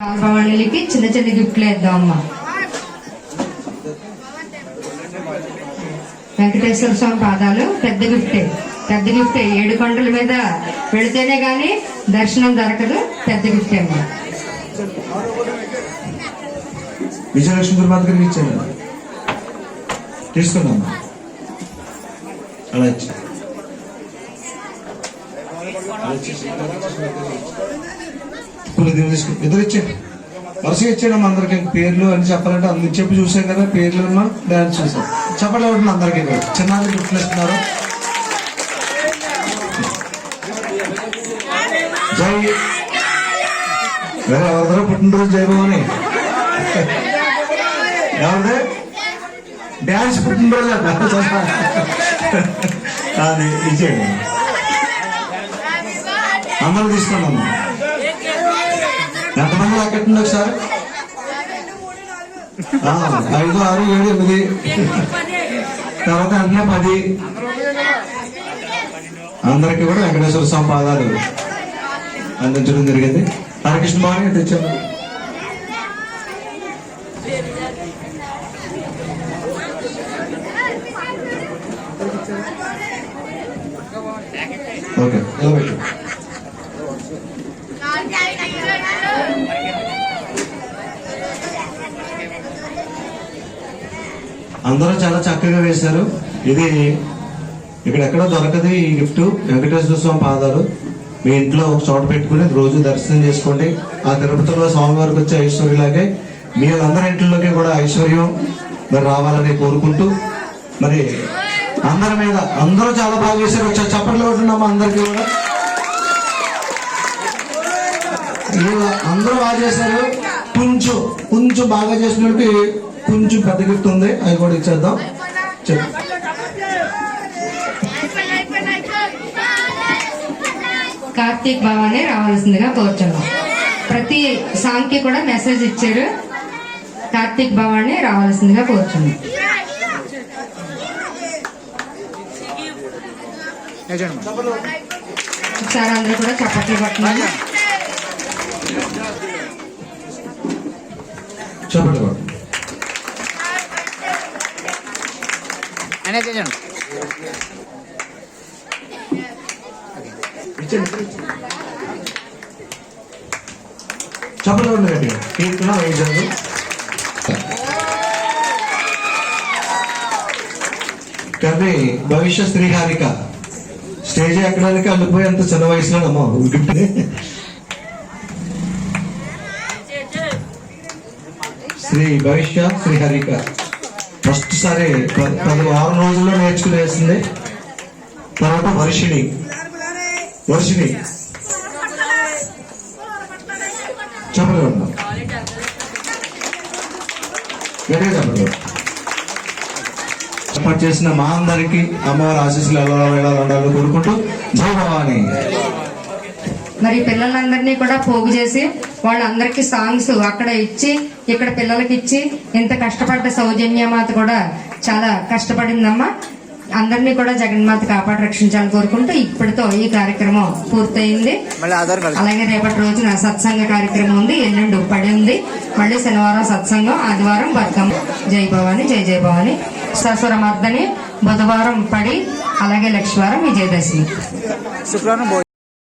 భవానీలకి చిన్న చిన్న గిఫ్ట్లు వేద్దాం వెంకటేశ్వర స్వామి పాదాలు పెద్ద గిఫ్టే. పెద్ద గిఫ్టే. ఏడు కొండల మీద పెడితేనే గాని దర్శనం దొరకదు. పెద్ద గిఫ్టే అమ్మా విజయలక్ష్మి దుర్మాత గారికి ఇచ్చాను తీసుకున్నాను. అలా ఇచ్చి. స్కూల్ ఇచ్చేసి, ఇప్పుడు ఇద్దరు వరుసగా ఇచ్చేయడం అందరికి పేర్లు అని చెప్పాలంటే అందుకు చెప్పి చూసాం కదా పేర్లు ఉన్నా డాన్స్ చూసాం. చెప్పండి ఎవరు అందరికీ కూడా. చిన్నాళ్ళు జై. వేరే ఎవరిదో పుట్టినరోజు జై భవాని ఎవరిదే? డ్యాన్స్ పుట్టినరోజు అది ఇచ్చేయండి. అందరూ తీసుకున్నాం ఎంతమంది లెక్కెట్టండి ఒకసారి ఆ, ఐదు ఆరు ఏడు ఎనిమిది తర్వాత అన్నీ పది అందరికీ కూడా వెంకటేశ్వర స్వామి పాదాలు అందించడం జరిగింది హరికృష్ణ భవన్ తెచ్చాము ఓకే ఇలా అందరూ చాలా చక్కగా వేశారు. ఇది ఇక్కడెక్కడ దొరకదు ఈ గిఫ్ట్. వెంకటేశ్వర స్వామి పాదాలు. మీ ఇంట్లో ఒక చోట పెట్టుకుని రోజు దర్శనం చేసుకోండి. ఆ తిరుపతిలో స్వామివారికి వచ్చే ఐశ్వర్యలాగే మీ అందరి ఇంట్లోకి కూడా ఐశ్వర్యం మరి రావాలని కోరుకుంటూ మరి అందరి మీద అందరూ చాలా బాగా చేశారు ఒకసారి చప్పట్లు కొట్టున్నాము అందరికీ కూడా. అందరూ బాగా చేశారు. కొంచెం కొంచెం బాగా చేసినట్టు కొంచెం పెద్ద గిఫ్ట్ ఉంది. అది కూడా ఇచ్చేద్దాం. చెప్పు కార్తీక్ బాబానే రావాల్సిందిగా కోరుచున్నాం. ప్రతి సాంగ్ కూడా మెసేజ్ ఇచ్చారు. కార్తీక్ బాబానే రావాల్సిందిగా కోరుచున్నాం. ఒకసారి అందరూ కూడా చప్పట్లు పట్టుకున్నారు అనే చేయండి చెప్పండి బాబు గట్టిగా. కీర్తన వైజాగ్ కవి భవిష్య శ్రీహారిక స్టేజ్ ఎక్కడానికి అల్లిపోయి అంత చిన్న వయసులో అమ్మ గిఫ్ట్ శ్రీ భవిష్య శ్రీహరిక ఫస్ట్ సారి పది వారం రోజుల్లో నేర్చుకునేసింది. తర్వాత వర్షిణి. వర్షిణి. చెప్పలేదు అమ్మా. చెప్పండి ఏర్పాటు చేసిన మా అందరికీ అమ్మవారి ఆశీస్సులు ఎలా వెళ్ళాలి ఉండాలని కోరుకుంటూ జై భవాని. మరి పిల్లలందరినీ కూడా పోగు చేసి వాళ్ళందరికీ సాంగ్స్ అక్కడ ఇచ్చి ఇక్కడ పిల్లలకి ఇచ్చి ఇంత కష్టపడ్డ సౌజన్యమాత కూడా చాలా కష్టపడిందమ్మా. అందరినీ కూడా జగన్మాత కాపాడి రక్షించాలని కోరుకుంటూ ఇప్పటితో ఈ కార్యక్రమం పూర్తయింది. అలాగే రేపటి రోజున సత్సంగ కార్యక్రమం ఉంది ఎల్లుండి పడి ఉంది. మళ్ళీ శనివారం సత్సంగం ఆదివారం బతుకమ్మ జై భవాని జై జై భవాని. ససురమర్దని బుధవారం పడి అలాగే లక్ష్మీవారం విజయదశమి. శుక్రవారం